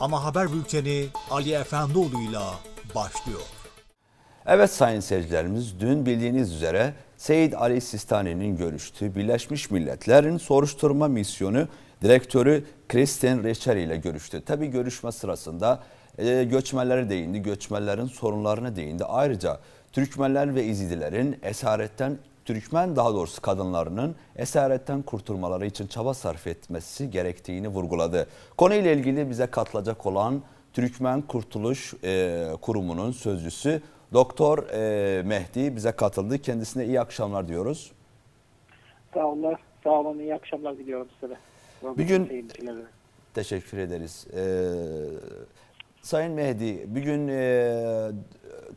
Ama haber bülteni Ali Efendioğlu'yla başlıyor. Evet sayın seyircilerimiz dün bildiğiniz üzere Seyit Ali Sistani'nin görüştüğü Birleşmiş Milletler'in soruşturma misyonu direktörü Christian Recher ile görüştü. Tabi görüşme sırasında e, göçmenlere değindi, göçmenlerin sorunlarına değindi. Ayrıca Türkmenler ve İzidilerin esaretten Türkmen daha doğrusu kadınlarının esaretten kurtulmaları için çaba sarf etmesi gerektiğini vurguladı. Konuyla ilgili bize katılacak olan Türkmen Kurtuluş e, Kurumu'nun sözcüsü Doktor e, Mehdi bize katıldı. Kendisine iyi akşamlar diyoruz. Sağ olun. Sağ olun. İyi akşamlar diliyorum size. Bir gün-. Teşekkür ederiz. Ee, Sayın Mehdi, bugün e,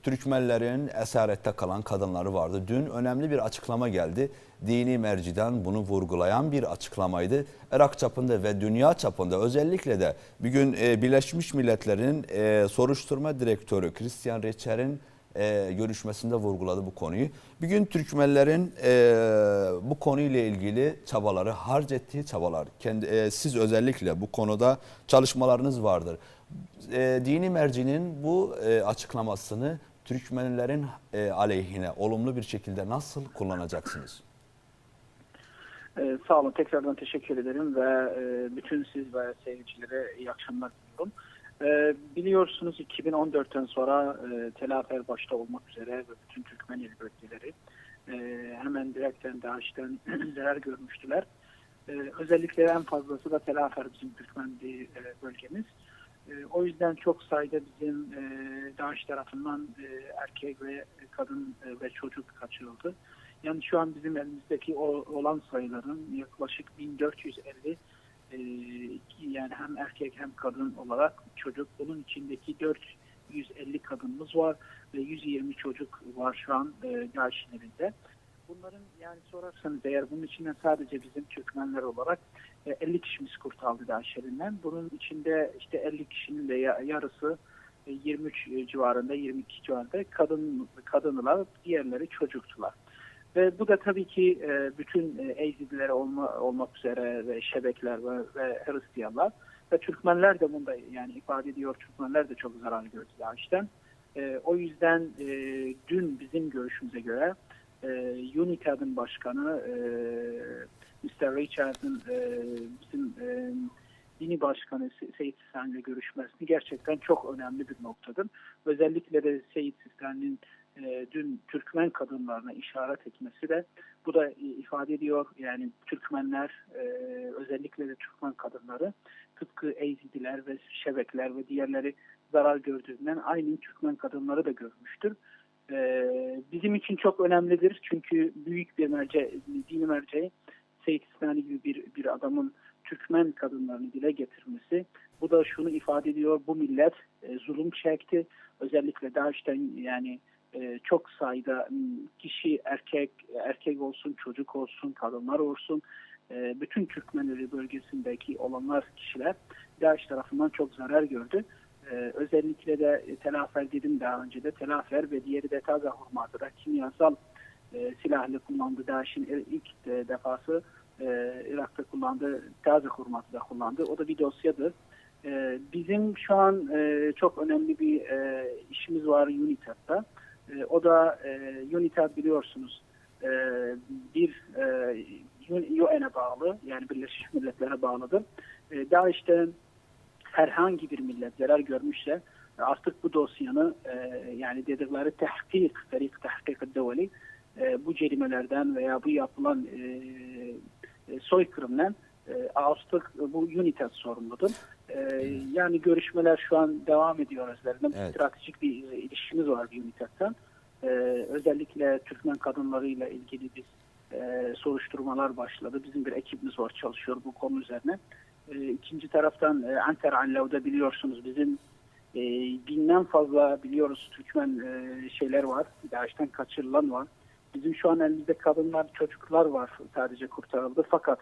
Türkmenlerin esarette kalan kadınları vardı. Dün önemli bir açıklama geldi. Dini merciden bunu vurgulayan bir açıklamaydı. Irak çapında ve dünya çapında özellikle de bugün e, Birleşmiş Milletler'in e, soruşturma direktörü Christian Recher'in e, görüşmesinde vurguladı bu konuyu. Bugün Türkmenlerin e, bu konuyla ilgili çabaları, harc ettiği çabalar, kendi, e, siz özellikle bu konuda çalışmalarınız vardır. E, dini mercinin bu e, açıklamasını Türkmenlerin e, aleyhine olumlu bir şekilde nasıl kullanacaksınız? Ee, sağ olun. Tekrardan teşekkür ederim ve e, bütün siz ve seyircilere iyi akşamlar diliyorum. Ee, biliyorsunuz 2014'ten sonra e, Telafer başta olmak üzere ve bütün Türkmen il bölgeleri e, hemen direkten DAEŞ'ten zarar görmüştüler. E, özellikle en fazlası da Telafer bizim Türkmen bir e, bölgemiz. E, o yüzden çok sayıda bizim e, DAEŞ tarafından e, erkek ve kadın e, ve çocuk kaçırıldı. Yani şu an bizim elimizdeki olan sayıların yaklaşık 1450 e, yani hem erkek hem kadın olarak çocuk bunun içindeki 450 kadınımız var ve 120 çocuk var şu an e, DAEŞ'in elinde. Bunların yani sorarsanız eğer bunun içinden sadece bizim Türkmenler olarak 50 kişimiz kurtarıldı DAEŞ elinden. Bunun içinde işte 50 kişinin de ya- yarısı e, 23 civarında 22 civarında kadın kadınlar diğerleri çocuktular. Ve bu da tabii ki e, bütün e, Eyzidiler olma, olmak üzere ve Şebekler ve, ve Hristiyanlar ve Türkmenler de bunda yani ifade ediyor Türkmenler de çok zarar gördü DAEŞ'ten. E, o yüzden e, dün bizim görüşümüze göre e, UNITAD'ın başkanı e, Mr. Richard'ın e, bizim e, dini başkanı Se- Seyit Sistani'yle görüşmesini gerçekten çok önemli bir noktadır. Özellikle de Seyit Sistani'nin e, dün Türkmen kadınlarına işaret etmesi de bu da ifade ediyor yani Türkmenler e, özellikle de Türkmen kadınları tıpkı Eyzidiler ve Şebekler ve diğerleri zarar gördüğünden aynı Türkmen kadınları da görmüştür. E, bizim için çok önemlidir çünkü büyük bir merce, dini merceği Seyit Sistani gibi bir, bir adamın Türkmen kadınlarını dile getirmesi bu da şunu ifade ediyor bu millet e, zulüm çekti özellikle DAEŞ'ten yani e, çok sayıda kişi erkek erkek olsun çocuk olsun kadınlar olsun e, bütün Türkmenleri bölgesindeki olanlar kişiler DAEŞ tarafından çok zarar gördü. E, özellikle de e, telafer dedim daha önce de telafer ve diğeri de taze hurmatıda kimyasal e, silahlı kullandı. DAEŞ'in ilk de, defası e, Irak'ta kullandığı taze hurmatıda kullandı. O da bir dosyadır. E, bizim şu an e, çok önemli bir e, işimiz var UNITAD'da. E, o da e, UNITAD biliyorsunuz e, bir e, UN'e bağlı yani Birleşmiş Milletler'e bağlıdır. E, DAEŞ'ten herhangi bir millet zarar görmüşse artık bu dosyanı e, yani dedikleri tahkik, tarik tahkik develi e, bu cerimelerden veya bu yapılan e, e, soykırımdan e, artık bu UNITAD sorumludur. E, yani görüşmeler şu an devam ediyor özlerinde. Evet. Stratejik bir e, ilişkimiz var UNITAD'tan. E, özellikle Türkmen kadınlarıyla ilgili biz e, soruşturmalar başladı. Bizim bir ekibimiz var çalışıyor bu konu üzerine. E, ikinci taraftan e, Anter Allav'da biliyorsunuz bizim e, binden fazla biliyoruz Türkmen e, şeyler var. DAEŞ'ten kaçırılan var. Bizim şu an elimizde kadınlar, çocuklar var sadece kurtarıldı. Fakat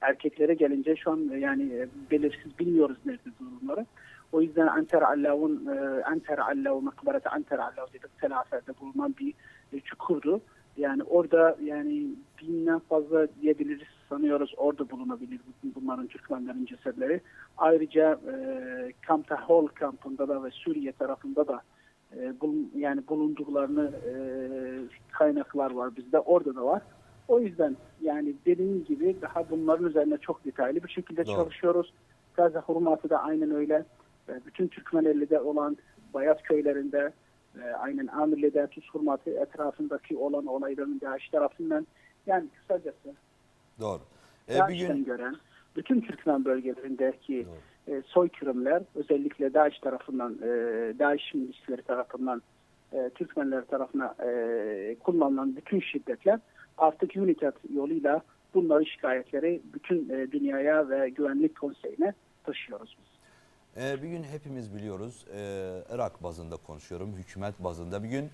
erkeklere gelince şu an e, yani e, belirsiz bilmiyoruz nerede durumları. O yüzden Anter Allav'ın e, Anter Allav, makbareti Anter Allav dedik telaferde bulunan bir e, çukurdu. Yani orada yani binden fazla diyebiliriz sanıyoruz orada bulunabilir bunların Türkmenlerin cesetleri. Ayrıca e, Kamp Tahol kampında da ve Suriye tarafında da e, bulun, yani bulunduklarını e, kaynaklar var bizde orada da var. O yüzden yani dediğim gibi daha bunların üzerine çok detaylı bir şekilde Doğru. çalışıyoruz. Gazze Hurumatı da aynen öyle. E, bütün Türkmeneli'de olan Bayat köylerinde e, aynen Amirli'de Tuz Hurmatı etrafındaki olan olayların DAEŞ tarafından yani kısacası Doğru. E, bir gün gören bütün Türkmen bölgelerindeki e, soykırımlar özellikle DAEŞ tarafından e, DAEŞ milisleri tarafından e, Türkmenler tarafına e, kullanılan bütün şiddetler artık UNITAD yoluyla bunları şikayetleri bütün dünyaya ve güvenlik konseyine taşıyoruz biz. bir gün hepimiz biliyoruz Irak bazında konuşuyorum, hükümet bazında bir gün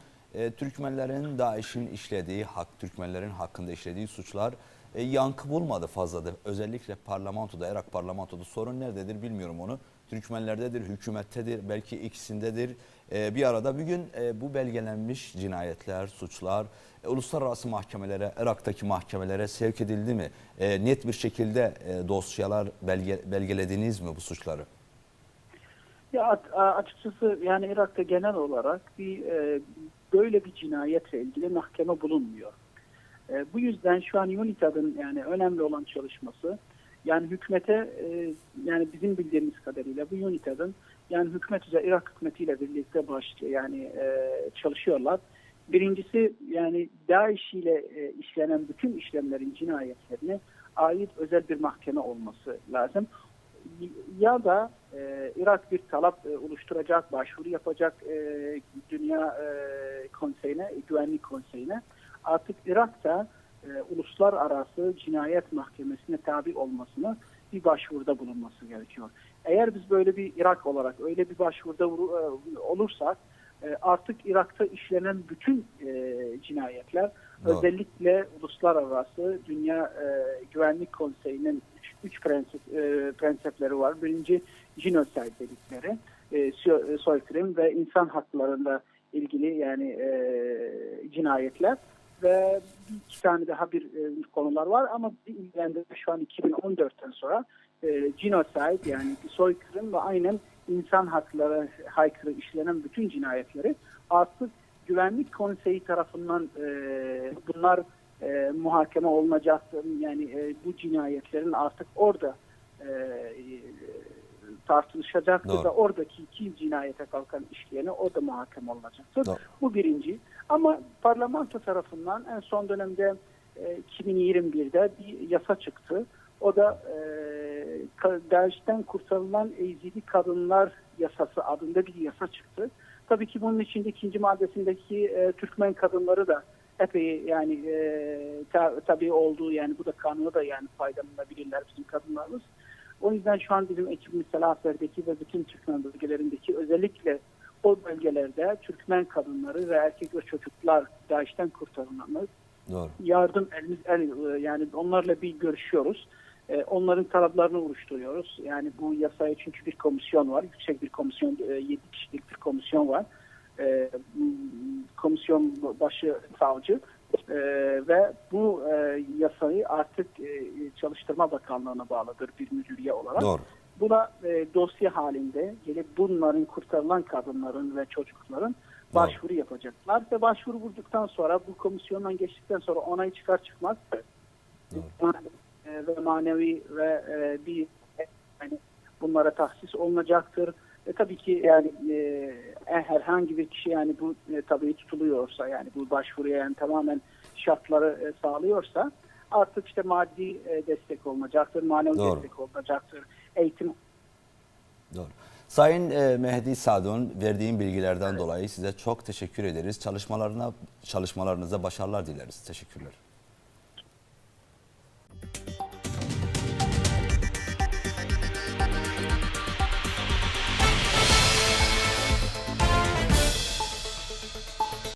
Türkmenlerin DAEŞ'in işlediği, hak Türkmenlerin hakkında işlediği suçlar e, yankı bulmadı fazladır. Özellikle parlamentoda, Irak parlamentoda sorun nerededir bilmiyorum onu. Türkmenlerdedir, hükümettedir, belki ikisindedir. E, bir arada bir gün e, bu belgelenmiş cinayetler, suçlar e, uluslararası mahkemelere, Irak'taki mahkemelere sevk edildi mi? E, net bir şekilde e, dosyalar belge, belgelediniz mi bu suçları? Ya açıkçası yani Irak'ta genel olarak bir e, böyle bir cinayetle ilgili mahkeme bulunmuyor. E, bu yüzden şu an UNITAD'ın yani önemli olan çalışması yani hükümete e, yani bizim bildiğimiz kadarıyla bu UNITAD'ın yani hükümet üzere Irak hükümetiyle birlikte başlıyor yani e, çalışıyorlar. Birincisi yani DAEŞ ile işlenen bütün işlemlerin cinayetlerine ait özel bir mahkeme olması lazım ya da e, Irak bir talep e, oluşturacak, başvuru yapacak e, Dünya e, Konseyi'ne, Güvenlik Konseyi'ne. Artık Irak'ta e, uluslararası cinayet mahkemesine tabi olmasını bir başvuruda bulunması gerekiyor. Eğer biz böyle bir Irak olarak öyle bir başvuruda vuru- e, olursak e, artık Irak'ta işlenen bütün e, cinayetler Doğru. özellikle uluslararası Dünya e, Güvenlik Konseyi'nin üç, üç prensip, e, prensipleri var. Birinci genocide dedikleri e, e, soykırım ve insan haklarında ilgili yani e, cinayetler ve iki tane daha bir e, konular var ama bir şu an 2014'ten sonra e, genocide yani soykırım ve aynen insan hakları haykırı işlenen bütün cinayetleri artık Güvenlik Konseyi tarafından e, bunlar e, muhakeme olunacaktır. Yani e, bu cinayetlerin artık orada e, tartışacaktır Doğru. ve oradaki iki cinayete kalkan işleyene orada muhakeme olunacaktır. Doğru. Bu birinci. Ama parlamento tarafından en son dönemde e, 2021'de bir yasa çıktı. O da e, DAEŞ'ten kurtarılan ezili kadınlar yasası adında bir yasa çıktı. Tabii ki bunun içinde ikinci maddesindeki e, Türkmen kadınları da epey yani e, ta, tabii olduğu yani bu da kanuna da yani faydalanabilirler bizim kadınlarımız. O yüzden şu an bizim ekibimiz Selahatler'deki ve bütün Türkmen bölgelerindeki özellikle o bölgelerde Türkmen kadınları ve erkek ve çocuklar DAEŞ'ten kurtarılanlar Doğru. yardım elimiz el e, yani onlarla bir görüşüyoruz. E, Onların taleplerini oluşturuyoruz. Yani bu yasaya çünkü bir komisyon var. Yüksek bir komisyon, 7 kişilik bir komisyon var. E, Komisyon başı savcı E, ve bu e, yasayı artık e, Çalıştırma Bakanlığı'na bağlıdır bir müdüriyet olarak. Doğru. Buna e, dosya halinde gelip bunların kurtarılan kadınların ve çocukların Doğru. başvuru yapacaklar ve başvuru vurduktan sonra bu komisyondan geçtikten sonra onay çıkar çıkmaz Doğru. e, ve manevi ve e, bir yani bunlara tahsis olunacaktır. E, tabii ki yani e, herhangi bir kişi yani bu e, tabii tutuluyorsa yani bu başvuruya yani tamamen şartları e, sağlıyorsa artık işte maddi e, destek olunacaktır, manevi Doğru. destek olunacaktır, eğitim Doğru. Sayın e, Mehdi Sadun verdiğin bilgilerden dolayı size çok teşekkür ederiz. Çalışmalarına çalışmalarınıza başarılar dileriz. Teşekkürler.